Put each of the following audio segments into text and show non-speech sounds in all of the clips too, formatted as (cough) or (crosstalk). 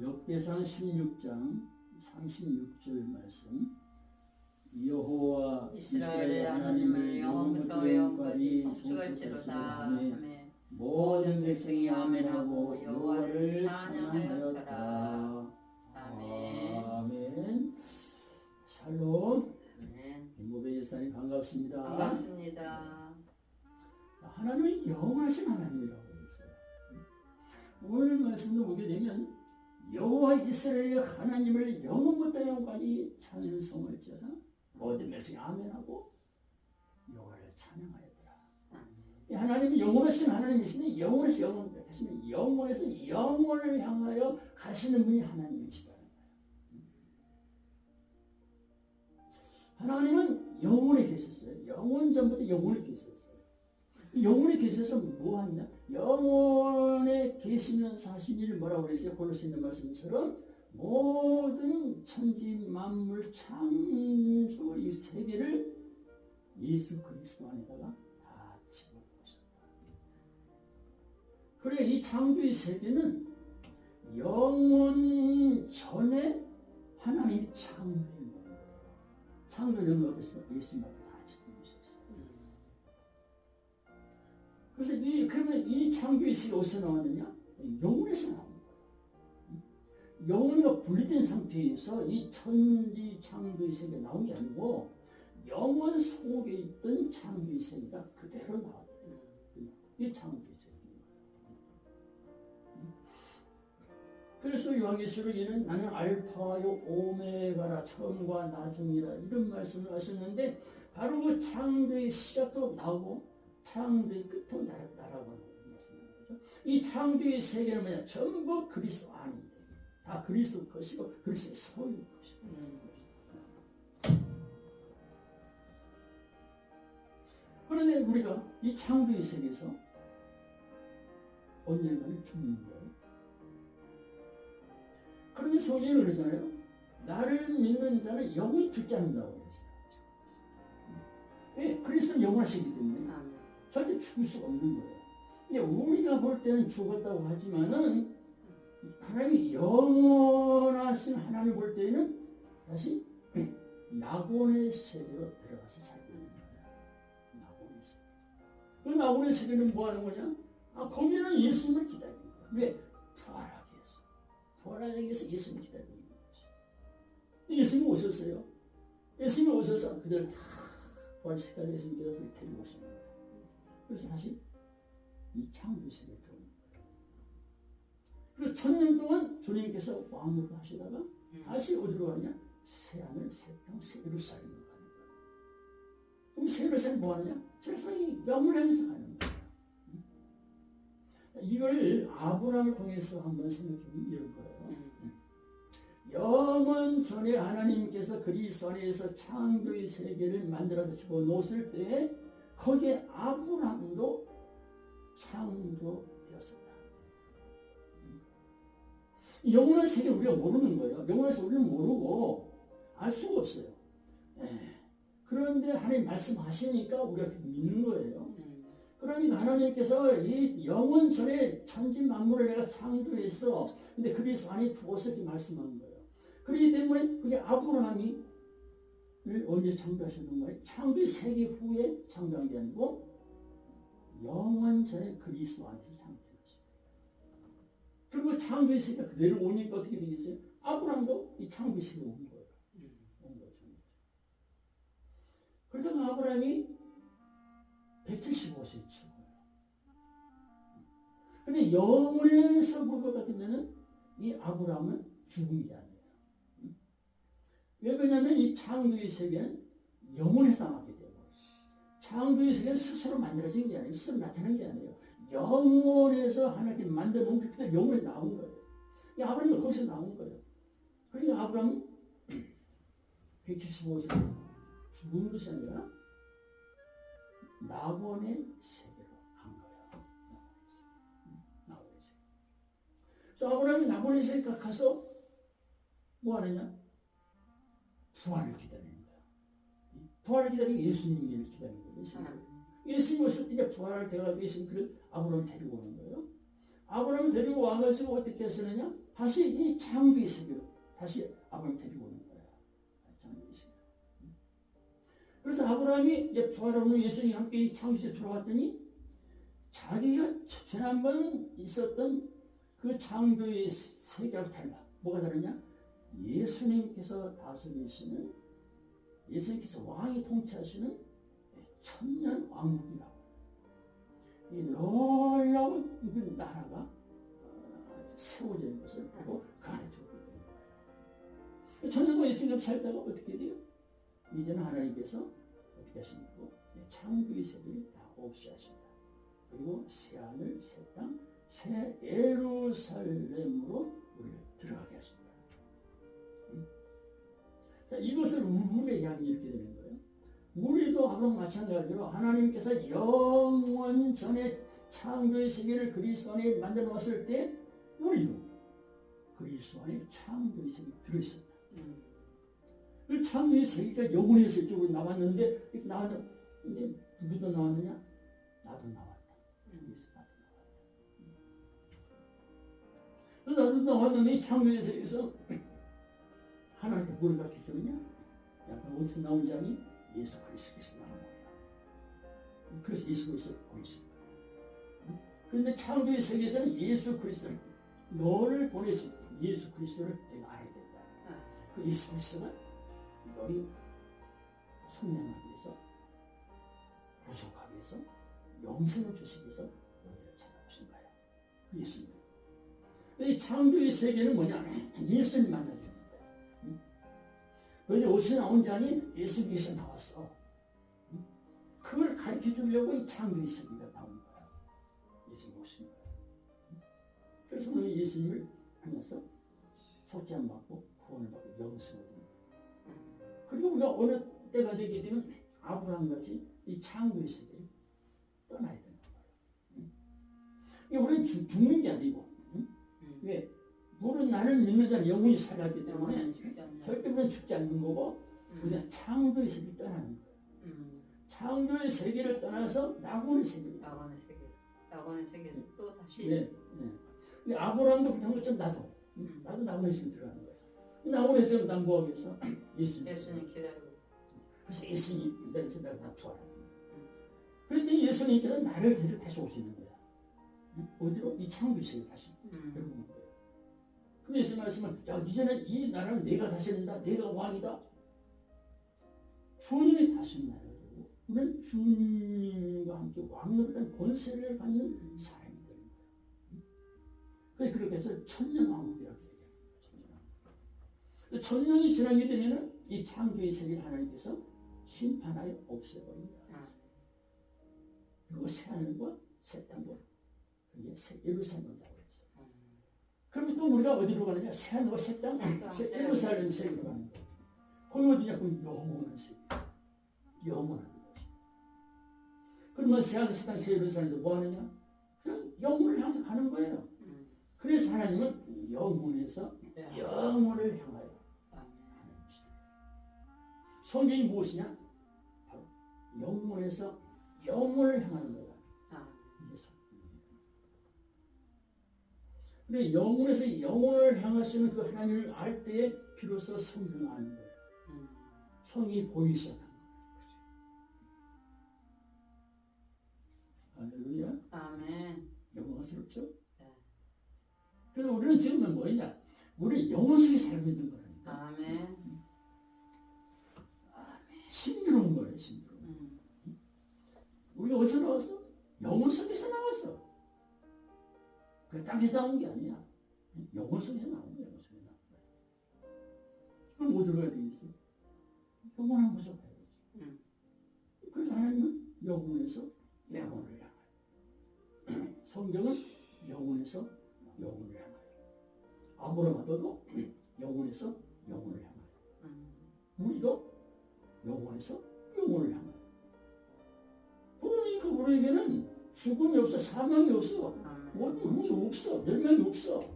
역대상 16장 36절 말씀 여호와 이스라엘의 하나님을 영원부터 영원까지 성축할지로다 아멘 모든 백성이 아멘하고 여호와를 찬양하였다. 아멘. 아멘. 샬롬. 김보배 예사님 반갑습니다. 반갑습니다 하나님은 영원하신 하나님이라고 했어요. 오늘 말씀을 보게 되면 여호와 이스라엘의 하나님을 영원부터 영원까지 찬송할지어다 모든 백성이 아멘하고 여호와를 찬양하였더라. 이 하나님이 영원하신 하나님이신데 영원에서 영원 하시면 영원에서 영원을 향하여 가시는 분이 하나님이시다는 거예요. 하나님은 영원에 계셨어요. 영원 전부터 영원에 계셨어요. 영원에 계셔서 뭐 하냐? 영원에 계시면서 하신 일을 뭐라고 그랬어요? 골로새 있는 말씀처럼 모든 천지 만물 창조 이 세계를 예수 그리스도 안에다가 다 집어넣으셨다. 그래 이 창조의 세계는 영원 전에 하나님이 창조한 거예요. 창조는 어떠세요? 예수님한테 그래서 이 그러면 이 창조의 세계 어디서 나왔느냐? 영혼에서 나온 거예요. 영혼과 분리된 상태에서 이 천지 창조의 세계가 나온 게 아니고 영혼 속에 있던 창조의 세계가 그대로 나왔어요. 이 창조의 세계인 거예요. 그래서 요한계시록에는 나는 알파요 오메가라 처음과 나중이라 이런 말씀을 하셨는데 바로 그 창조의 시작도 나오고 창조의 날, 날아가는 말씀인 거죠. 이 창조의 세계는 뭐냐? 전부 그리스도 안인데 다 그리스도 것이고 그리스도의 소유인 것이고. 그런데 우리가 이 창조의 세계에서 언젠가는 죽는 거예요. 그런데 성경은 그러잖아요. 나를 믿는 자는 영원히 죽지 않는다고 그랬어요. 왜? 그리스도는 영원하시기 때문에 절대 죽을 수가 없는 거예요. 우리가 볼 때는 죽었다고 하지만은 하나님이 영원하신 하나님 볼 때는 다시 낙원의 세계로 들어가서 살고 있는 거예요. 낙원의 세계. 그 낙원의 세계는 뭐 하는 거냐? 아, 거기는 예수님을 기다리는 거야. 왜? 부활하기 위해서. 부활하기 위해서 예수님을 기다리고 있는 거지. 예수님이 오셨어요. 예수님이 오셔서 그들 다 부활시켜서 데리고 오시는 거예요. 그래서 다시 이 창조 세계에 들어오는 거예요. 그리고 천년 동안 주님께서 왕으로 하시다가 다시 어디로 가느냐? 새하늘, 새땅, 새예루살렘으로 가는 거예요. 그럼 새예루살렘 뭐 하느냐? 세상이 영원하면서 가는 거예요. 응? 이걸 아브라함을 통해서 한번 생각해보면 이런 거예요. 영원 전에 하나님께서 그리스도 안에서 창조의 세계를 만들어서 집어넣었을 때 거기에 아브라함도 창조되었습니다. 영원한 세계 우리가 모르는 거예요. 영원한 세계 우리는 모르고 알 수가 없어요. 예. 그런데 하나님 말씀하시니까 우리가 믿는 거예요. 그러니까 하나님께서 이 영원 전에 천지 만물을 내가 창조했어. 근데 그리스도 안에 두어서 이렇게 말씀하는 거예요. 그렇기 때문에 그게 아브라함이 언제 창조하셨는 거예요? 창조 세계 후에 창조한 게 아니고 영원 전에 그리스도 안에서 창조했어요. 그리고 창조의 세계가 그대로 오니까 어떻게 되겠어요? 아브라함도 이 창조의 세계에 온 거예요. 온 거죠. 그러다가 아브라함이 175세에 죽어요. 근데 영원에서 볼 것 같으면은 이 아브라함은 죽은 게 아니에요. 왜 그러냐면 이 창조의 세계는 영원에서 나왔기 때문에 창조의 세계는 스스로 만들어진 게 아니에요. 스스로 나타난 게 아니에요. 영원에서 하나님께 만들어 놓은 게 그대로 영원에 나온 거예요. 이 아브라함이 거기서 나온 거예요. 그러니까 아브라함은 175세 죽은 것이 아니라 낙원의 세계로 간 거예요. 낙원의 세계. 그래서 아브라함이 낙원의 세계 가서 뭐 하느냐? 부활을 기다리는 거야. 부활을 기다리고 예수님을 기다리는 거예요. 예수님. 예수님 오실 때 이제 부활을 돼가지고 예수님 그 아브라함 데리고 오는 거예요. 아브라함을 데리고 와가지고 어떻게 했느냐? 다시 이 창조의 세계로 다시 아브라함 데리고 오는 거야. 창조의 세계. 그래서 아브라함이 이제 부활하는 예수님이 함께 이 창조에 들어왔더니 자기가 지난번 있었던 그 창조의 세계하고 달라. 뭐가 다르냐? 예수님께서 다스리시는 예수님께서 왕이 통치하시는 천년 왕국이라고. 이 놀라운 그 나라가 어, 세워지는 것을 보고 그 안에 들어오게 되는 거예요. 천년과 예수님 살다가 어떻게 돼요? 이제는 하나님께서 어떻게 하십니까? 창조의 세계를 다 없이 하신다. 그리고 새 하늘, 새 땅, 새 예루살렘으로 우리를 들어가게 하신다. 이것을 우리의 양이 이렇게 되는 거예요. 우리도 아무 마찬가지로 하나님께서 영원 전에 창조의 세계를 그리스도 안에 만들어 놨을 때 우리도 그리스도 안에 창조의 세계에 들어있었다. 음. 그 창조의 세계가 영원에서 이쪽으로 나왔는데 이렇게 나왔는 이제 누구도 나왔느냐? 나도 나왔다. 음. 그래서 나도 나왔다. 나도 나왔는데 이 창조의 세계에서 하나님께 뭘 가르쳐 주느냐? 약간 어디서 나온 자니? 예수 그리스도께서 나온 거야. 그래서 예수 그리스도 보이신 거야. 그런데 창조의 세계에서는 예수 그리스도를 너를 보내신 예수 그리스도를 내가 알아야 된다. 아, 그 예수 그리스도가 너희 성령하기 위해서 구속하기 위해서 영생을 주시기 위해서 너희를 찾아오신 거야. 그 예수님. 이 창조의 세계는 뭐냐? 예수님. 응? 너희 어디서 나온 자니? 예수님께서 나왔어. 응? 그걸 가르쳐 주려고 이 창조의 세계가 나온 거야. 예수님 오신 거야. 응? 그래서 너희 예수님을 만나서 속죄함 받고 구원을 받고 영생을 얻는. 그리고 우리가 어느 때가 되게 되면 아브라함 같이 이 창조의 세계를 떠나야. 응? 이게 우리는 죽- 죽는 게 아니고, 응? 음. 왜? 우리는 나를 믿는 자는 영원히 살아가기 때문에. 절대 우리는 죽지 않는 거고, 음. 그냥 창조의 세계를 떠나는 거예요. 음. 창조의 세계를 떠나서 낙원의 세계로. 낙원의 세계. 낙원의 세계에서 또 다시. 네, 네. 이 아브라함도 그런 것처럼 나도, 응? 음. 나도 낙원의 세계로 들어가는 거예요. 낙원의 세계를 남보하기 위해서 예수님. 예수님 기다리고. 그래서 예수님 기다려서 내가 거야. 그런데 예수님께서 나를 데리고 다시 오시는 거야. 응? 어디로? 이 창조세계 다시 음. 그럼 예수 말씀은 야 이제는 이 나라는 내가 다스린다. 내가 왕이다. 주님이 다스리는 나라고 우리는 주님과 함께 왕으로 된 권세를 갖는 사람이 되는 거예요. 응? 그래 그렇게 해서 천년 왕국이라고 얘기해요. 천년 왕국. 천년이 지나게 되면은 이 창조의 세계를 하나님께서 심판하여 없애버린다. 아. 그리고 새 하늘과 새 땅과 그게 새. 음. 그러면 또 우리가 어디로 가느냐? 새 하늘과 새 땅, 땅. 새 예루살렘 세계로 가는 거야. 거기 어디냐? 그 영원한 세계. 영원한 것이. 그러면 새 하늘, 새 땅, 새 예루살렘에서 뭐 하느냐? 그냥 영원을 향해서 가는 거예요. 음. 그래서 하나님은 영원에서 네. 영원을 향하여 아멘. 하는 것이다. 성경이 무엇이냐? 바로 영원에서 영원을 향하는. 아. 근데 영원에서 영원을 향하시는 그 하나님을 알 때에 비로소 성경을 아는 거예요. 음. 성이 거예요. 할렐루야. 아멘. 영광스럽죠? 네. 그래서 우리는 지금은 뭐냐? 우리 속에 살고 있는 거라니까. 아멘. 신비로운 거예요, 신비로운. 음. 우리가 어디서 나왔어? 영혼 속에서 나왔어. 그 땅에서 나온 게 아니야. 영혼 속에서 나온 거야, 영혼 속에서 나온 거야. 그럼 어디로 가야 되겠어? 영원한 곳으로 가야 되지. 음. 그래서 하나님은 영혼에서 영혼을 향하여. (clears throat) 성경은 영혼에서 영혼을 향하여. 아브라함도 영혼에서 영혼을 향하여. 음. 우리도 영혼에서 영혼을 향하여. 그러니까 우리에게는 죽음이 없어, 사망이 없어, 아멘. 원흉이 없어, 멸망이 없어.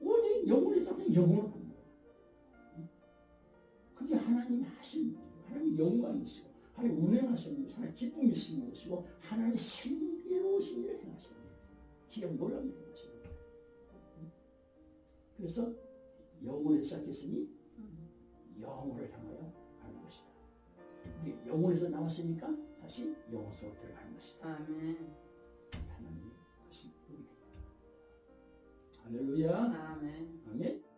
오직 영혼에서 그냥 거야. 그게 하나님이 하신. 하나님 영광이시고, 하나님 운행하시는 것이고, 하나님 기쁨이시는 것이고, 하나님의 신비로우신 일을 행하시는 거예요. 기억 놀라는 것입니다. 그래서 영혼을 시작했으니 영혼을 향하여 가는 것이다. 영혼에서 나왔으니까 다시 영혼으로 들어가는 것이다. 아멘. 할렐루야. 아멘. 아멘.